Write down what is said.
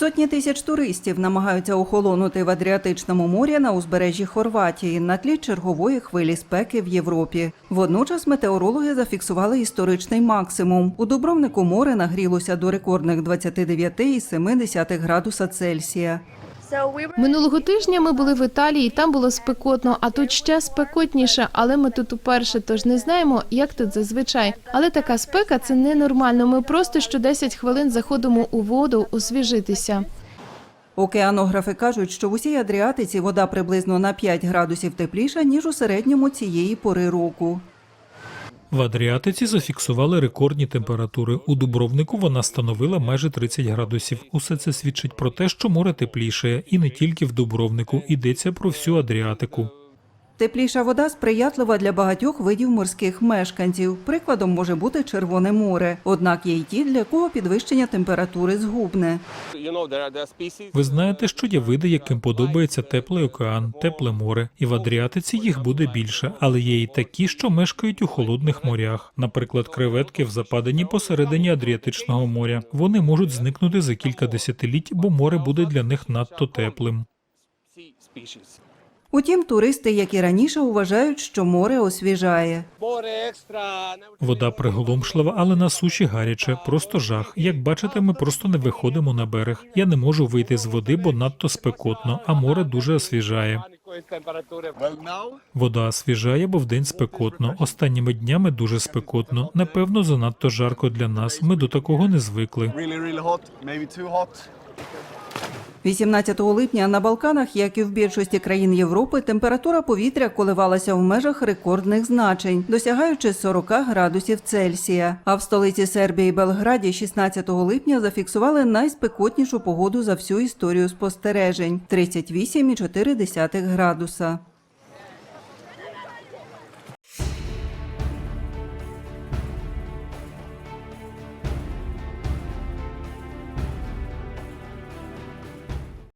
Сотні тисяч туристів намагаються охолонути в Адріатичному морі на узбережжі Хорватії на тлі чергової хвилі спеки в Європі. Водночас метеорологи зафіксували історичний максимум. У Дубровнику море нагрілося до рекордних 29,7 градуса Цельсія. Минулого тижня ми були в Італії, і там було спекотно, а тут ще спекотніше. Але ми тут уперше, тож не знаємо, як тут зазвичай. Але така спека це ненормально. Ми просто що 10 хвилин заходимо у воду освіжитися. Океанографи кажуть, що в усій Адріатиці вода приблизно на 5 градусів тепліша, ніж у середньому цієї пори року. В Адріатиці зафіксували рекордні температури. У Дубровнику вона становила майже 30 градусів. Усе це свідчить про те, що море тепліше, і не тільки в Дубровнику. Йдеться про всю Адріатику. Тепліша вода сприятлива для багатьох видів морських мешканців. Прикладом може бути Червоне море. Однак є й ті, для кого підвищення температури згубне. Ви знаєте, що є види, яким подобається теплий океан, тепле море, і в Адріатиці їх буде більше, але є і такі, що мешкають у холодних морях. Наприклад, креветки в западині посередині Адріатичного моря. Вони можуть зникнути за кілька десятиліть, бо море буде для них надто теплим. Утім, туристи, як і раніше, вважають, що море освіжає. Вода приголомшлива, але на суші гаряче, просто жах. Як бачите, ми просто не виходимо на берег. Я не можу вийти з води, бо надто спекотно, а море дуже освіжає. Вода освіжає, бо вдень спекотно. Останніми днями дуже спекотно. Напевно, занадто жарко для нас. Ми до такого не звикли. 18 липня на Балканах, як і в більшості країн Європи, температура повітря коливалася в межах рекордних значень, досягаючи 40 градусів Цельсія. А в столиці Сербії Белграді 16 липня зафіксували найспекотнішу погоду за всю історію спостережень 38,4 градуса.